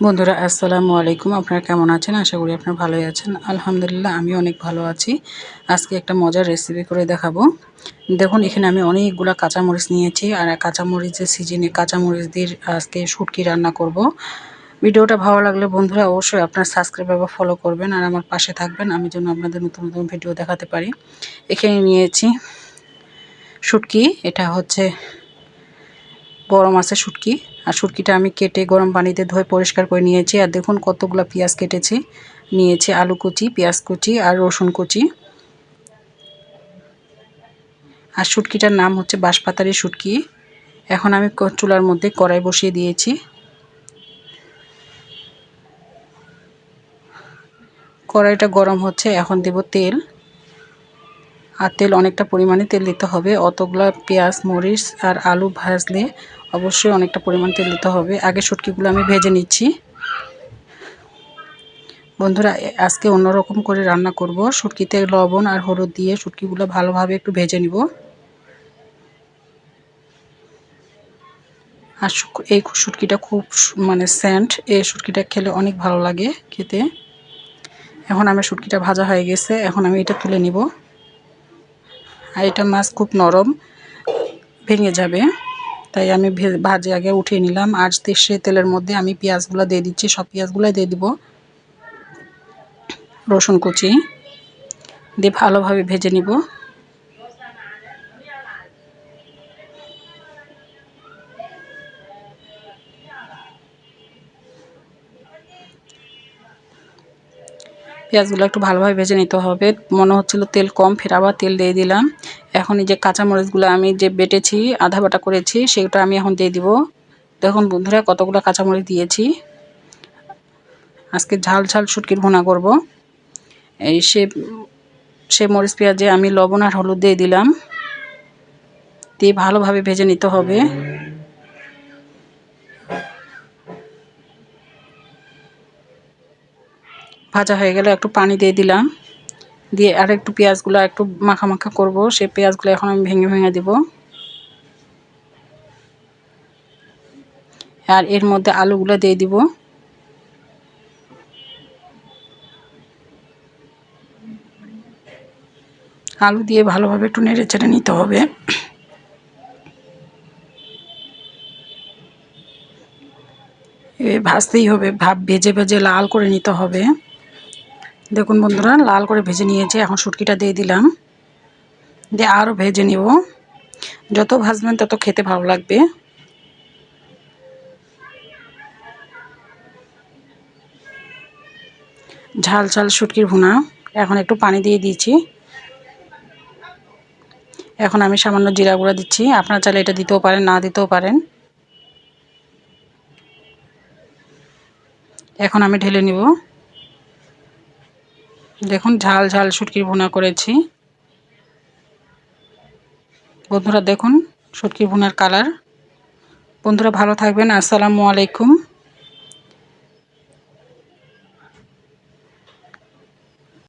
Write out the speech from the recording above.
বন্ধুরা, আসসালামু আলাইকুম। আপনারা কেমন আছেন? আশা করি আপনারা ভালোই আছেন। আলহামদুলিল্লাহ আমি অনেক ভালো আছি। আজকে একটা মজার রেসিপি করে দেখাবো। দেখুন, এখানে আমি অনেকগুলো কাঁচামরিচ নিয়েছি আর কাঁচামরিচের সিজনে কাঁচামরিচ দিয়ে আজকে শুটকি রান্না করব। ভিডিওটা ভালো লাগলে বন্ধুরা, অবশ্যই আপনার সাবস্ক্রাইব বা ফলো করবেন আর আমার পাশে থাকবেন। আমি যেন আপনাদের নতুন নতুন ভিডিও দেখাতে পারি। এখানে নিয়েছি শুটকি। এটা হচ্ছে বড় আছে শুটকি। আর শুটকিটা আমি কেটে গরম পানিতে ধুয়ে পরিষ্কার করে নিয়েছি। আর দেখুন কতগুলো পেঁয়াজ কেটেছি। নিয়েছি আলু কুচি, পেঁয়াজ কুচি আর রসুন কুচি। আর শুটকিটার নাম হচ্ছে বাঁশপাতারি শুটকি। এখন আমি চুলার মধ্যে কড়াই বসিয়ে দিয়েছি। কড়াইটা গরম হচ্ছে, এখন দেব তেল। আর তেল অনেকটা পরিমাণে তেল দিতে হবে। অতগুলা পেঁয়াজ, মরিচ আর আলু ভাজলে অবশ্যই অনেকটা পরিমাণ তেল দিতে হবে। আগে শুটকিগুলো আমি ভেজে নিচ্ছি। বন্ধুরা আজকে অন্যরকম করে রান্না করব। শুটকিতে লবণ আর হলুদ দিয়ে শুটকিগুলো ভালোভাবে একটু ভেজে নিব। আর এই শুটকিটা খুব মানে স্যান্ট। এই শুটকিটা খেলে অনেক ভালো লাগে খেতে। এখন আমার শুটকিটা ভাজা হয়ে গেছে। এখন আমি এটা তুলে নিব। আর এটা মাছ খুব নরম, ভেঙে যাবে। তাই আমি ভাজে আগে উঠিয়ে নিলাম। আর সে তেলের মধ্যে আমি পেঁয়াজগুলো দিয়ে দিচ্ছি। সব পেঁয়াজগুলোই দিয়ে দিব। রসুন কুচি। দিয়ে ভালোভাবে ভেজে নিব। পেঁয়াজগুলো একটু ভালোভাবে ভেজে নিতে হবে। মনে হচ্ছিল তেল কম, ফের আবার তেল দিয়ে দিলাম। এখন এই যে কাঁচামরিচগুলো আমি যে বেটেছি, আধা বাটা করেছি, সেটা আমি এখন দিয়ে দিব। দেখুন বন্ধুরা, কতগুলো কাঁচামরিচ দিয়েছি। আজকে ঝাল ঝাল শুটকির ভুনা করব। এই সে সে মরিচ পেঁয়াজে আমি লবণ আর হলুদ দিয়ে দিলাম। দিয়ে ভালোভাবে ভেজে নিতে হবে। ভাজা হয়ে গেলে, একটু পানি দিয়ে দিলাম। দিয়ে আর একটু পেঁয়াজগুলো একটু মাখা মাখা করব। সে পেঁয়াজগুলো এখন আমি ভেঙে ভেঙে দিব। আর এর মধ্যে আলুগুলো দিয়ে দিব। আলু দিয়ে ভালোভাবে একটু নেড়ে চেড়ে নিতে হবে। ভাজতেই হবে, ভাব ভেজে ভেজে লাল করে নিতে হবে। দেখুন বন্ধুরা, লাল করে ভেজে নিয়েছি, এখন শুটকিটা দিয়ে দিলাম। দিয়ে আরও ভেজে নিব। যত ভাজবেন তত খেতে ভালো লাগবে। ঝাল ঝাল শুটকির ভুনা, এখন একটু পানি দিয়ে দিয়েছি। এখন আমি সামান্য জিরা গুঁড়া দিচ্ছি। আপনার চাইলে এটা দিতেও পারেন, না দিতেও পারেন। এখন আমি ঢেলে নিব। দেখুন, ঝাল ঝাল শুটকির ভুনা করেছি। বন্ধুরা দেখুন, শুটকির ভুনার কালার। বন্ধুরা ভালো থাকবেন, আসসালামু আলাইকুম।